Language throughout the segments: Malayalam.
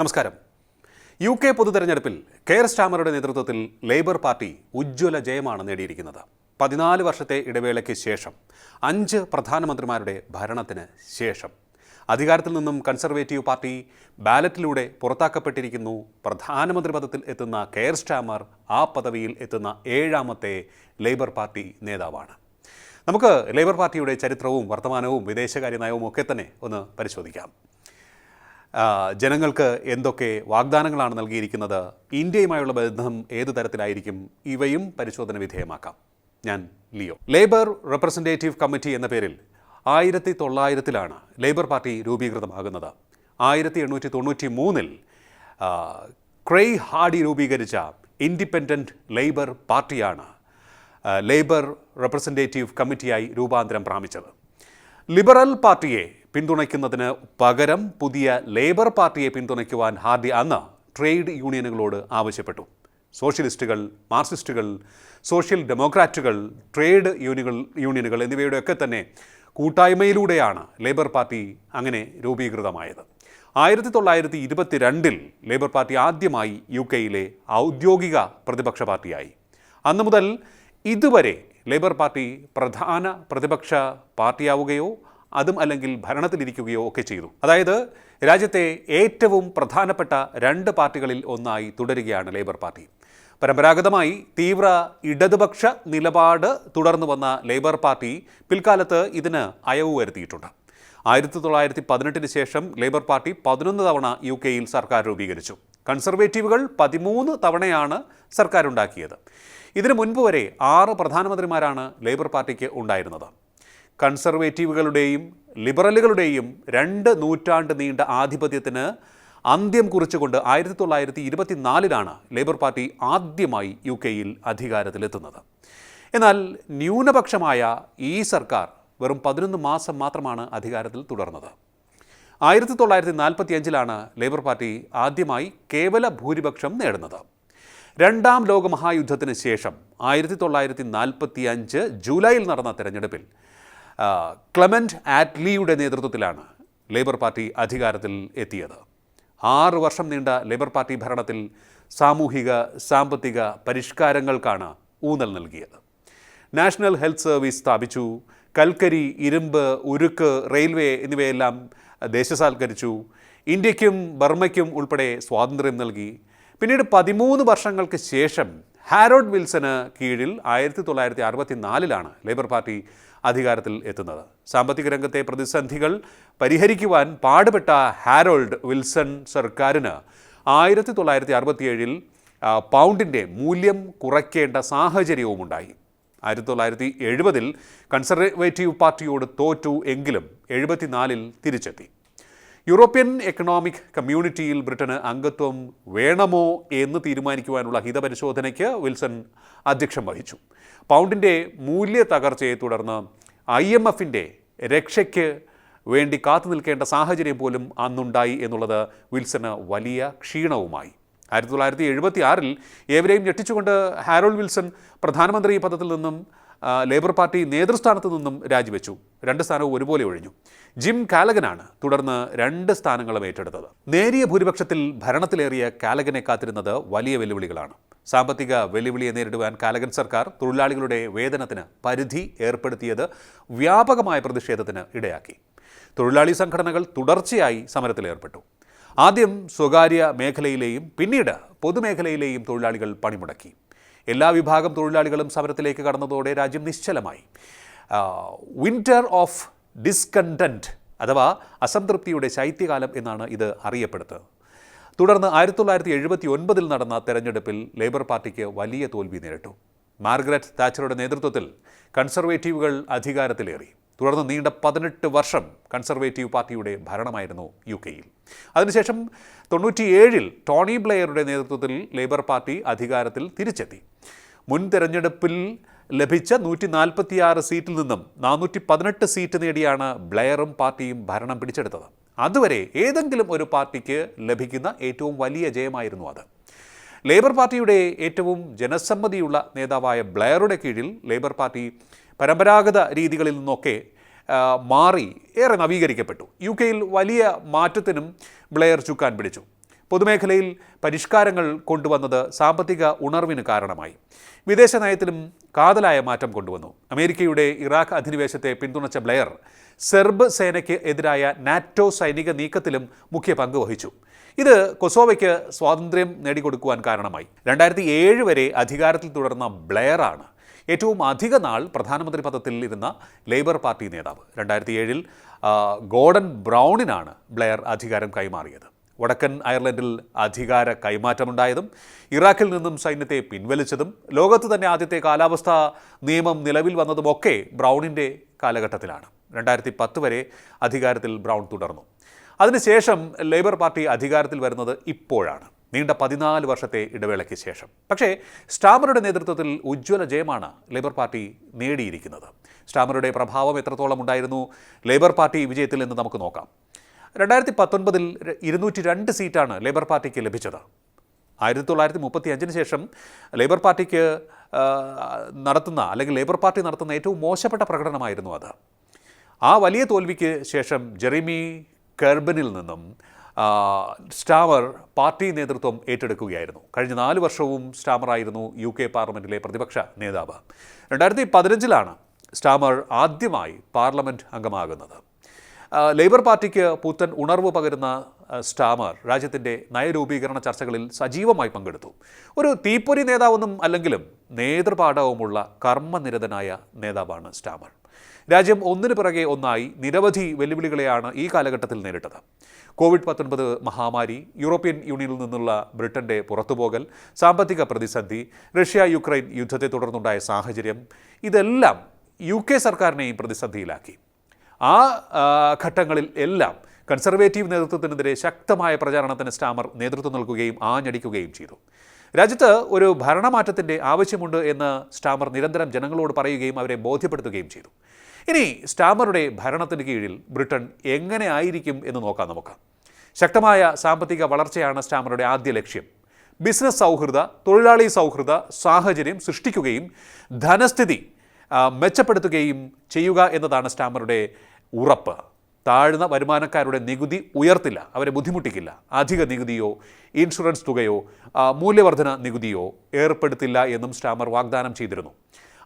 നമസ്കാരം. യു കെ പൊതുതെരഞ്ഞെടുപ്പിൽ കെയർ സ്റ്റാമറുടെ നേതൃത്വത്തിൽ ലേബർ പാർട്ടി ഉജ്ജ്വല ജയമാണ് നേടിയിരിക്കുന്നത്. പതിനാല് വർഷത്തെ ഇടവേളയ്ക്ക് ശേഷം അഞ്ച് പ്രധാനമന്ത്രിമാരുടെ ഭരണത്തിന് ശേഷം. അധികാരത്തിൽ നിന്നും കൺസർവേറ്റീവ് പാർട്ടി ബാലറ്റിലൂടെ പുറത്താക്കപ്പെട്ടിരിക്കുന്നു. പ്രധാനമന്ത്രി പദത്തിൽ എത്തുന്ന കെയർ സ്റ്റാമർ ആ പദവിയിൽ എത്തുന്ന ഏഴാമത്തെ ലേബർ പാർട്ടി നേതാവാണ്. നമുക്ക് ലേബർ പാർട്ടിയുടെ ചരിത്രവും വർത്തമാനവും വിദേശകാര്യ നയവും ഒക്കെ തന്നെ ഒന്ന് പരിശോധിക്കാം. ജനങ്ങൾക്ക് എന്തൊക്കെ വാഗ്ദാനങ്ങളാണ് നൽകിയിരിക്കുന്നത്? ഇന്ത്യയുമായുള്ള ബന്ധം ഏത് തരത്തിലായിരിക്കും? ഇവയും പരിശോധന വിധേയമാക്കാം. ഞാൻ ലിയോ. ലേബർ റെപ്രസെന്റേറ്റീവ് കമ്മിറ്റി എന്ന പേരിൽ ആയിരത്തി തൊള്ളായിരത്തിലാണ് ലേബർ പാർട്ടി രൂപീകൃതമാകുന്നത്. ആയിരത്തി എണ്ണൂറ്റി തൊണ്ണൂറ്റി മൂന്നിൽ ക്രെയ് ഹാഡി രൂപീകരിച്ച ഇൻഡിപെൻഡന്റ് ലേബർ പാർട്ടിയാണ് ലേബർ റെപ്രസെന്റേറ്റീവ് കമ്മിറ്റിയായി രൂപാന്തരം പ്രാപിച്ചത്. ലിബറൽ പാർട്ടിയെ പിന്തുണയ്ക്കുന്നതിന് പകരം പുതിയ ലേബർ പാർട്ടിയെ പിന്തുണയ്ക്കുവാൻ ഹാർഡി അന്ന് ട്രേഡ് യൂണിയനുകളോട് ആവശ്യപ്പെട്ടു. സോഷ്യലിസ്റ്റുകൾ മാർക്സിസ്റ്റുകൾ സോഷ്യൽ ഡെമോക്രാറ്റുകൾ ട്രേഡ് യൂണിയനുകൾ യൂണിയനുകൾ എന്നിവയുടെയൊക്കെ തന്നെ കൂട്ടായ്മയിലൂടെയാണ് ലേബർ പാർട്ടി അങ്ങനെ രൂപീകൃതമായത്. ആയിരത്തി തൊള്ളായിരത്തി ഇരുപത്തിരണ്ടിൽ ലേബർ പാർട്ടി ആദ്യമായി യു കെയിലെ ഔദ്യോഗിക പ്രതിപക്ഷ പാർട്ടിയായി. അന്നു മുതൽ ഇതുവരെ ലേബർ പാർട്ടി പ്രധാന പ്രതിപക്ഷ പാർട്ടിയാവുകയോ അതും അല്ലെങ്കിൽ ഭരണത്തിലിരിക്കുകയോ ഒക്കെ ചെയ്തു. അതായത് രാജ്യത്തെ ഏറ്റവും പ്രധാനപ്പെട്ട രണ്ട് പാർട്ടികളിൽ ഒന്നായി തുടരുകയാണ് ലേബർ പാർട്ടി. പരമ്പരാഗതമായി തീവ്ര ഇടതുപക്ഷ നിലപാട് തുടർന്നു വന്ന ലേബർ പാർട്ടി പിൽക്കാലത്ത് ഇതിന് അയവ് വരുത്തിയിട്ടുണ്ട്. ആയിരത്തി തൊള്ളായിരത്തി പതിനെട്ടിന് ശേഷം ലേബർ പാർട്ടി പതിനൊന്ന് തവണ യു കെയിൽ സർക്കാർ രൂപീകരിച്ചു. കൺസർവേറ്റീവുകൾ പതിമൂന്ന് തവണയാണ് സർക്കാരുണ്ടാക്കിയത്. ഇതിനു മുൻപ് വരെ ആറ് പ്രധാനമന്ത്രിമാരാണ് ലേബർ പാർട്ടിക്ക് ഉണ്ടായിരുന്നത്. കൺസർവേറ്റീവുകളുടെയും ലിബറലുകളുടെയും രണ്ട് നൂറ്റാണ്ട് നീണ്ട ആധിപത്യത്തിന് അന്ത്യം കുറിച്ചുകൊണ്ട് ആയിരത്തി തൊള്ളായിരത്തി ഇരുപത്തിനാലിലാണ് ലേബർ പാർട്ടി ആദ്യമായി യു കെയിൽ അധികാരത്തിലെത്തുന്നത്. എന്നാൽ ന്യൂനപക്ഷമായ ഈ സർക്കാർ വെറും പതിനൊന്ന് മാസം മാത്രമാണ് അധികാരത്തിൽ തുടർന്നത്. ആയിരത്തി തൊള്ളായിരത്തി നാൽപ്പത്തി അഞ്ചിലാണ് ലേബർ പാർട്ടി ആദ്യമായി കേവല ഭൂരിപക്ഷം നേടുന്നത്. രണ്ടാം ലോകമഹായുദ്ധത്തിന് ശേഷം ആയിരത്തി തൊള്ളായിരത്തി നാൽപ്പത്തി അഞ്ച് ജൂലൈയിൽ നടന്ന തെരഞ്ഞെടുപ്പിൽ ആ, ക്ലെമന്റ് ആറ്റ്ലിയുടെ നേതൃത്വത്തിലാണ് ലേബർ പാർട്ടി അധികാരത്തിൽ എത്തിയത്. ആറ് വർഷം നീണ്ട ലേബർ പാർട്ടി ഭരണത്തിൽ സാമൂഹിക സാമ്പത്തിക പരിഷ്കാരങ്ങൾക്കാണ് ഊന്നൽ നൽകിയത്. നാഷണൽ ഹെൽത്ത് സർവീസ് സ്ഥാപിച്ചു. കൽക്കരി ഇരുമ്പ് ഉരുക്ക് റെയിൽവേ എന്നിവയെല്ലാം ദേശസാൽക്കരിച്ചു. ഇന്ത്യക്കും ബർമ്മയ്ക്കും ഉൾപ്പെടെ സ്വാതന്ത്ര്യം നൽകി. പിന്നീട് പതിമൂന്ന് വർഷങ്ങൾക്ക് ശേഷം ഹാരോഡ് വിൽസന് കീഴിൽ ആയിരത്തി തൊള്ളായിരത്തി അറുപത്തി നാലിലാണ് ലേബർ പാർട്ടി അധികാരത്തിൽ എത്തുന്നത്. സാമ്പത്തിക രംഗത്തെ പ്രതിസന്ധികൾ പരിഹരിക്കുവാൻ പാടുപെട്ട ഹാരോൾഡ് വിൽസൺ സർക്കാരിന് ആയിരത്തി തൊള്ളായിരത്തി അറുപത്തിയേഴിൽ പൗണ്ടിന്റെ മൂല്യം കുറയ്ക്കേണ്ട സാഹചര്യവുമുണ്ടായി. ആയിരത്തി തൊള്ളായിരത്തി എഴുപതിൽ കൺസർവേറ്റീവ് പാർട്ടിയോട് തോറ്റു എങ്കിലും എഴുപത്തിനാലിൽ തിരിച്ചെത്തി. യൂറോപ്യൻ എക്കണോമിക് കമ്മ്യൂണിറ്റിയിൽ ബ്രിട്ടന് അംഗത്വം വേണമോ എന്ന് തീരുമാനിക്കുവാനുള്ള ഹിതപരിശോധനയ്ക്ക് വിൽസൺ അധ്യക്ഷം വഹിച്ചു. പൗണ്ടിന്റെ മൂല്യ തകർച്ചയെ തുടർന്ന് ഐ എം എഫിന്റെ രക്ഷയ്ക്ക് വേണ്ടി കാത്തു നിൽക്കേണ്ട സാഹചര്യം പോലും അന്നുണ്ടായി എന്നുള്ളത് വിൽസന് വലിയ ക്ഷീണവുമായി. ആയിരത്തി തൊള്ളായിരത്തി എഴുപത്തി ആറിൽ ഏവരെയും ഞെട്ടിച്ചുകൊണ്ട് ഹാരോൾ വിൽസൺ പ്രധാനമന്ത്രി പദത്തിൽ നിന്നും ലേബർ പാർട്ടി നേതൃസ്ഥാനത്ത് നിന്നും രാജിവെച്ചു. രണ്ട് സ്ഥാനവും ഒരുപോലെ ഒഴിഞ്ഞു. ജിം കാലകനാണ് തുടർന്ന് രണ്ട് സ്ഥാനങ്ങളും ഏറ്റെടുത്തത്. നേരിയ ഭൂരിപക്ഷത്തിൽ ഭരണത്തിലേറിയ കാലകനെ കാത്തിരുന്നത് വലിയ വെല്ലുവിളികളാണ്. സാമ്പത്തിക വെല്ലുവിളിയെ നേരിടുവാൻ കാലകൻ സർക്കാർ തൊഴിലാളികളുടെ വേതനത്തിന് പരിധി ഏർപ്പെടുത്തിയത് വ്യാപകമായ പ്രതിഷേധത്തിന് ഇടയാക്കി. തൊഴിലാളി സംഘടനകൾ തുടർച്ചയായി സമരത്തിലേർപ്പെട്ടു ആദ്യം സ്വകാര്യ മേഖലയിലെയും പിന്നീട് പൊതുമേഖലയിലെയും തൊഴിലാളികൾ പണിമുടക്കി. എല്ലാ വിഭാഗം തൊഴിലാളികളും സമരത്തിലേക്ക് കടന്നതോടെ രാജ്യം നിശ്ചലമായി. വിന്റർ ഓഫ് ഡിസ്കണ്ടന്റ് അഥവാ അസംതൃപ്തിയുടെ ശൈത്യകാലം എന്നാണ് ഇത് അറിയപ്പെടുന്നത്. തുടർന്ന് ആയിരത്തി തൊള്ളായിരത്തി എഴുപത്തി ഒൻപതിൽ നടന്ന തെരഞ്ഞെടുപ്പിൽ ലേബർ പാർട്ടിക്ക് വലിയ തോൽവി നേരിട്ടു. മാർഗരറ്റ് താച്ചറുടെ നേതൃത്വത്തിൽ കൺസർവേറ്റീവുകൾ അധികാരത്തിലേറി. തുടർന്ന് നീണ്ട പതിനെട്ട് വർഷം കൺസർവേറ്റീവ് പാർട്ടിയുടെ ഭരണമായിരുന്നു യു കെയിൽ അതിനുശേഷം തൊണ്ണൂറ്റിയേഴിൽ ടോണി ബ്ലെയറുടെ നേതൃത്വത്തിൽ ലേബർ പാർട്ടി അധികാരത്തിൽ തിരിച്ചെത്തി. മുൻ തെരഞ്ഞെടുപ്പിൽ ലഭിച്ച നൂറ്റി നാൽപ്പത്തിയാറ് സീറ്റിൽ നിന്നും നാനൂറ്റി പതിനെട്ട് സീറ്റ് നേടിയാണ് ബ്ലെയറും പാർട്ടിയും ഭരണം പിടിച്ചെടുത്തത്. അതുവരെ ഏതെങ്കിലും ഒരു പാർട്ടിക്ക് ലഭിക്കുന്ന ഏറ്റവും വലിയ ജയമായിരുന്നു അത്. ലേബർ പാർട്ടിയുടെ ഏറ്റവും ജനസമ്മതിയുള്ള നേതാവായ ബ്ലെയറുടെ കീഴിൽ ലേബർ പാർട്ടി പരമ്പരാഗത രീതികളിൽ നിന്നൊക്കെ മാറി ഏറെ നവീകരിക്കപ്പെട്ടു. യു കെയിൽ വലിയ മാറ്റത്തിനും ബ്ലെയർ ചുക്കാൻ പിടിച്ചു. പൊതുമേഖലയിൽ പരിഷ്കാരങ്ങൾ കൊണ്ടുവന്നത് സാമ്പത്തിക ഉണർവിന് കാരണമായി. വിദേശ നയത്തിലും കാതലായ മാറ്റം കൊണ്ടുവന്നു. അമേരിക്കയുടെ ഇറാഖ് അധിനിവേശത്തെ പിന്തുണച്ച ബ്ലെയർ സെർബ് സേനയ്ക്ക് എതിരായ നാറ്റോ സൈനിക നീക്കത്തിലും മുഖ്യ പങ്ക് വഹിച്ചു. ഇത് കൊസോവയ്ക്ക് സ്വാതന്ത്ര്യം നേടിക്കൊടുക്കുവാൻ കാരണമായി. രണ്ടായിരത്തി ഏഴ് വരെ അധികാരത്തിൽ തുടർന്ന ബ്ലെയറാണ് ഏറ്റവും അധിക നാൾ പ്രധാനമന്ത്രി പദത്തിൽ ഇരുന്ന ലേബർ പാർട്ടി നേതാവ്. രണ്ടായിരത്തി ഏഴിൽ ഗോർഡൻ ബ്രൗണിനാണ് ബ്ലെയർ അധികാരം കൈമാറിയത്. വടക്കൻ അയർലൻഡിൽ അധികാര കൈമാറ്റമുണ്ടായതും ഇറാഖിൽ നിന്നും സൈന്യത്തെ പിൻവലിച്ചതും ലോകത്ത് തന്നെ ആദ്യത്തെ കാലാവസ്ഥാ നിയമം നിലവിൽ വന്നതുമൊക്കെ ബ്രൗണിന്റെ കാലഘട്ടത്തിലാണ്. രണ്ടായിരത്തി പത്ത് വരെ അധികാരത്തിൽ ബ്രൗൺ തുടർന്നു. അതിനുശേഷം ലേബർ പാർട്ടി അധികാരത്തിൽ വരുന്നത് ഇപ്പോഴാണ്. നീണ്ട പതിനാല് വർഷത്തെ ഇടവേളയ്ക്ക് ശേഷം. പക്ഷേ സ്റ്റാമറുടെ നേതൃത്വത്തിൽ ഉജ്ജ്വല ജയമാണ് ലേബർ പാർട്ടി നേടിയിരിക്കുന്നത്. സ്റ്റാമറുടെ പ്രഭാവം എത്രത്തോളം ഉണ്ടായിരുന്നു? ലേബർ പാർട്ടി വിജയത്തിൽ എന്ന് നമുക്ക് നോക്കാം. രണ്ടായിരത്തി പത്തൊൻപതിൽ ഇരുന്നൂറ്റി രണ്ട് സീറ്റാണ് ലേബർ പാർട്ടിക്ക് ലഭിച്ചത്. ആയിരത്തി തൊള്ളായിരത്തി മുപ്പത്തി അഞ്ചിന് ശേഷം ലേബർ പാർട്ടിക്ക് നടത്തുന്ന അല്ലെങ്കിൽ ലേബർ പാർട്ടി നടത്തുന്ന ഏറ്റവും മോശപ്പെട്ട പ്രകടനമായിരുന്നു അത്. ആ വലിയ തോൽവിക്ക് ശേഷം ജെറിമി കെർബനിൽ നിന്നും സ്റ്റാമർ പാർട്ടി നേതൃത്വം ഏറ്റെടുക്കുകയായിരുന്നു. കഴിഞ്ഞ നാല് വർഷവും സ്റ്റാമറായിരുന്നു യു കെ പാർലമെന്റിലെ പ്രതിപക്ഷ നേതാവ്. രണ്ടായിരത്തി പതിനഞ്ചിലാണ് സ്റ്റാമർ ആദ്യമായി പാർലമെന്റ് അംഗമാകുന്നത്. ലേബർ പാർട്ടിക്ക് പുത്തൻ ഉണർവ് പകരുന്ന സ്റ്റാമർ രാജ്യത്തിന്റെ നയരൂപീകരണ ചർച്ചകളിൽ സജീവമായി പങ്കെടുത്തു. ഒരു തീപ്പൊരി നേതാവൊന്നും അല്ലെങ്കിലും നേതൃപാഠവുമുള്ള കർമ്മനിരതനായ നേതാവാണ് സ്റ്റാമർ. രാജ്യം ഒന്നിനു പിറകെ ഒന്നായി നിരവധി വെല്ലുവിളികളെയാണ് ഈ കാലഘട്ടത്തിൽ നേരിട്ടത്. കോവിഡ് പത്തൊൻപത് മഹാമാരി യൂറോപ്യൻ യൂണിയനിൽ നിന്നുള്ള ബ്രിട്ടന്റെ പുറത്തുപോകൽ സാമ്പത്തിക പ്രതിസന്ധി റഷ്യ യുക്രൈൻ യുദ്ധത്തെ തുടർന്നുണ്ടായ സാഹചര്യം ഇതെല്ലാം യു കെ സർക്കാരിനെയും പ്രതിസന്ധിയിലാക്കി. ആ ഘട്ടങ്ങളിൽ എല്ലാം കൺസർവേറ്റീവ് നേതൃത്വത്തിനെതിരെ ശക്തമായ പ്രചാരണത്തിന് സ്റ്റാമർ നേതൃത്വം നൽകുകയും ആഞ്ഞടിക്കുകയും ചെയ്തു. രാജ്യത്ത് ഒരു ഭരണമാറ്റത്തിന്റെ ആവശ്യമുണ്ട് എന്ന് സ്റ്റാമർ നിരന്തരം ജനങ്ങളോട് പറയുകയും അവരെ ബോധ്യപ്പെടുത്തുകയും ചെയ്തു. ഇനി സ്റ്റാമറുടെ ഭരണത്തിന് കീഴിൽ ബ്രിട്ടൻ എങ്ങനെ ആയിരിക്കും എന്ന് നോക്കാം നമുക്ക്. ശക്തമായ സാമ്പത്തിക വളർച്ചയാണ് സ്റ്റാമറുടെ ആദ്യ ലക്ഷ്യം. ബിസിനസ് സൗഹൃദ തൊഴിലാളി സൗഹൃദ സാഹചര്യം സൃഷ്ടിക്കുകയും ധനസ്ഥിതി മെച്ചപ്പെടുത്തുകയും ചെയ്യുക എന്നതാണ് സ്റ്റാമറുടെ ഉറപ്പ്. താഴ്ന്ന വരുമാനക്കാരുടെ നികുതി ഉയർത്തില്ല അവരെ ബുദ്ധിമുട്ടിക്കില്ല. അധിക നികുതിയോ ഇൻഷുറൻസ് തുകയോ മൂല്യവർധന നികുതിയോ ഏർപ്പെടുത്തില്ല എന്നും സ്റ്റാമർ വാഗ്ദാനം ചെയ്തിരുന്നു.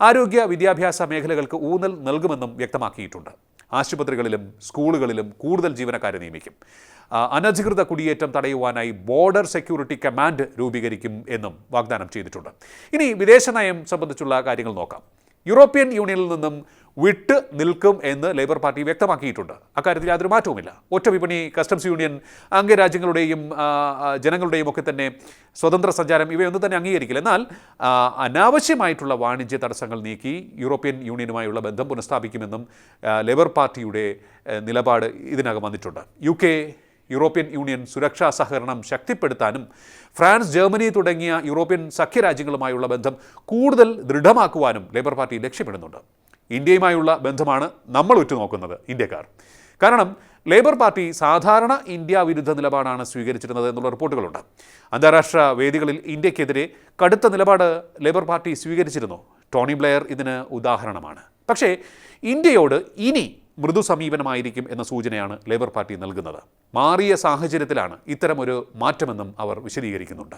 ആരോഗ്യ വിദ്യാഭ്യാസ മേഖലകൾക്ക് ഊന്നൽ നൽകുമെന്നും വ്യക്തമാക്കിയിട്ടുണ്ട്. ആശുപത്രികളിലും സ്കൂളുകളിലും കൂടുതൽ ജീവനക്കാരെ നിയമിക്കും. അനധികൃത കുടിയേറ്റം തടയുവാനായി ബോർഡർ സെക്യൂരിറ്റി കമാൻഡ് രൂപീകരിക്കും എന്നും വാഗ്ദാനം ചെയ്തിട്ടുണ്ട്. ഇനി വിദേശ നയം സംബന്ധിച്ചുള്ള കാര്യങ്ങൾ നോക്കാം. യൂറോപ്യൻ യൂണിയനിൽ നിന്നും വിട്ട് നിൽക്കും എന്ന് ലേബർ പാർട്ടി വ്യക്തമാക്കിയിട്ടുണ്ട്. അക്കാര്യത്തിൽ യാതൊരു മാറ്റവുമില്ല. ഒറ്റ വിപണി കസ്റ്റംസ് യൂണിയൻ അംഗരാജ്യങ്ങളുടെയും ജനങ്ങളുടെയും ഒക്കെ തന്നെ സ്വതന്ത്ര സഞ്ചാരം ഇവയൊന്നും തന്നെ അംഗീകരിക്കില്ല. എന്നാൽ അനാവശ്യമായിട്ടുള്ള വാണിജ്യ തടസ്സങ്ങൾ നീക്കി യൂറോപ്യൻ യൂണിയനുമായുള്ള ബന്ധം പുനഃസ്ഥാപിക്കുമെന്നും ലേബർ പാർട്ടിയുടെ നിലപാട് ഇതിനകം വന്നിട്ടുണ്ട്. യു കെ യൂറോപ്യൻ യൂണിയൻ സുരക്ഷാ സഹകരണം ശക്തിപ്പെടുത്താനും ഫ്രാൻസ് ജർമ്മനി തുടങ്ങിയ യൂറോപ്യൻ സഖ്യരാജ്യങ്ങളുമായുള്ള ബന്ധം കൂടുതൽ ദൃഢമാക്കുവാനും ലേബർ പാർട്ടി ലക്ഷ്യമിടുന്നുണ്ട്. ഇന്ത്യയുമായുള്ള ബന്ധമാണ് നമ്മൾ ഉറ്റുനോക്കുന്നത് ഇന്ത്യക്കാർ. കാരണം ലേബർ പാർട്ടി സാധാരണ ഇന്ത്യ വിരുദ്ധ നിലപാടാണ് സ്വീകരിച്ചിരുന്നത് എന്നുള്ള റിപ്പോർട്ടുകളുണ്ട്. അന്താരാഷ്ട്ര വേദികളിൽ ഇന്ത്യക്കെതിരെ കടുത്ത നിലപാട് ലേബർ പാർട്ടി സ്വീകരിച്ചിരുന്നു. ടോണി ബ്ലെയർ ഇതിന് ഉദാഹരണമാണ്. പക്ഷേ ഇന്ത്യയോട് ഇനി മൃദു സമീപനമായിരിക്കും എന്ന സൂചനയാണ് ലേബർ പാർട്ടി നൽകുന്നത്. മാറിയ സാഹചര്യത്തിലാണ് ഇത്തരമൊരു മാറ്റമെന്നും അവർ വിശദീകരിക്കുന്നുണ്ട്.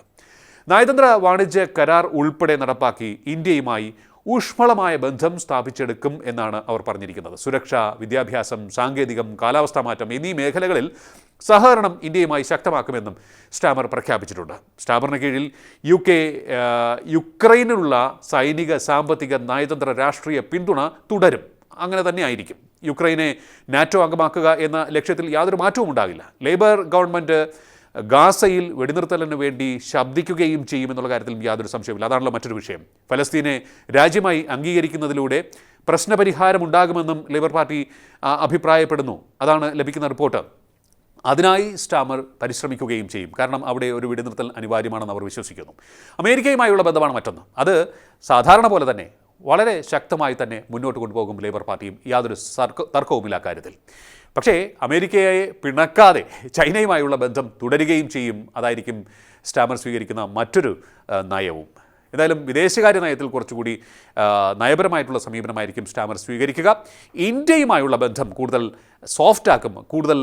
നയതന്ത്ര വാണിജ്യ കരാർ ഉൾപ്പെടെ നടപ്പാക്കി ഇന്ത്യയുമായി ഊഷ്മളമായ ബന്ധം സ്ഥാപിച്ചെടുക്കും എന്നാണ് അവർ പറഞ്ഞിരിക്കുന്നത്. സുരക്ഷ വിദ്യാഭ്യാസം സാങ്കേതികം കാലാവസ്ഥാ മാറ്റം എന്നീ മേഖലകളിൽ സഹകരണം ഇന്ത്യയുമായി ശക്തമാക്കുമെന്നും സ്റ്റാമർ പ്രഖ്യാപിച്ചിട്ടുണ്ട്. സ്റ്റാമറിന് കീഴിൽ യു കെ യുക്രൈനിലുള്ള സൈനിക സാമ്പത്തിക നയതന്ത്ര രാഷ്ട്രീയ പിന്തുണ തുടരും. അങ്ങനെ തന്നെ ആയിരിക്കും. യുക്രൈനെ നാറ്റോ അംഗമാക്കുക എന്ന ലക്ഷ്യത്തിൽ യാതൊരു മാറ്റവും ഉണ്ടാകില്ല. ലേബർ ഗവൺമെന്റ് ഗാസയിൽ വെടിനിർത്തലിന് വേണ്ടി ശബ്ദിക്കുകയും ചെയ്യും എന്നുള്ള കാര്യത്തിൽ യാതൊരു സംശയമില്ല അതാണല്ലോ മറ്റൊരു വിഷയം. ഫലസ്തീനെ രാജ്യമായി അംഗീകരിക്കുന്നതിലൂടെ പ്രശ്നപരിഹാരം ഉണ്ടാകുമെന്നും ലേബർ പാർട്ടി അഭിപ്രായപ്പെടുന്നു. അതാണ് ലഭിക്കുന്ന റിപ്പോർട്ട്. അതിനായി സ്റ്റാമർ പരിശ്രമിക്കുകയും ചെയ്യും. കാരണം അവിടെ ഒരു വെടിനിർത്തൽ അനിവാര്യമാണെന്ന് അവർ വിശ്വസിക്കുന്നു. അമേരിക്കയുമായുള്ള ബന്ധമാണ് മറ്റൊന്ന്. അത് സാധാരണ പോലെ തന്നെ വളരെ ശക്തമായി തന്നെ മുന്നോട്ട് കൊണ്ടുപോകും ലേബർ പാർട്ടിയും യാതൊരു തർക്കവുമില്ല കാര്യത്തിൽ പക്ഷേ അമേരിക്കയെ പിണക്കാതെ ചൈനയുമായുള്ള ബന്ധം തുടരുകയും ചെയ്യും. അതായിരിക്കും സ്റ്റാമർ സ്വീകരിക്കുന്ന മറ്റൊരു നയവും. എന്തായാലും വിദേശകാര്യ നയത്തിൽ കുറച്ചുകൂടി നയപരമായിട്ടുള്ള സമീപനമായിരിക്കും സ്റ്റാമർ സ്വീകരിക്കുക. ഇന്ത്യയുമായുള്ള ബന്ധം കൂടുതൽ സോഫ്റ്റാക്കും കൂടുതൽ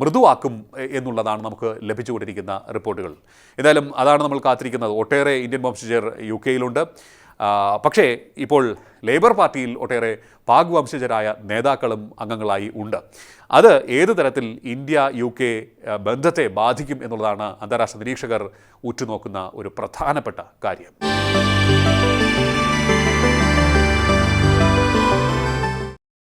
മൃദുവാക്കും എന്നുള്ളതാണ് നമുക്ക് ലഭിച്ചുകൊണ്ടിരിക്കുന്ന റിപ്പോർട്ടുകൾ. എന്തായാലും അതാണ് നമ്മൾ കാത്തിരിക്കുന്നത്. ഒട്ടേറെ ഇന്ത്യൻ വംശജർ യു കെയിലുണ്ട്. പക്ഷേ ഇപ്പോൾ ലേബർ പാർട്ടിയിൽ ഒട്ടേറെ പാക് വംശജരായ നേതാക്കളും അംഗങ്ങളായി ഉണ്ട്. അത് ഏത് തരത്തിൽ ഇന്ത്യ യു കെ ബന്ധത്തെ ബാധിക്കും എന്നുള്ളതാണ് അന്താരാഷ്ട്ര നിരീക്ഷകർ ഉറ്റുനോക്കുന്ന ഒരു പ്രധാനപ്പെട്ട കാര്യം.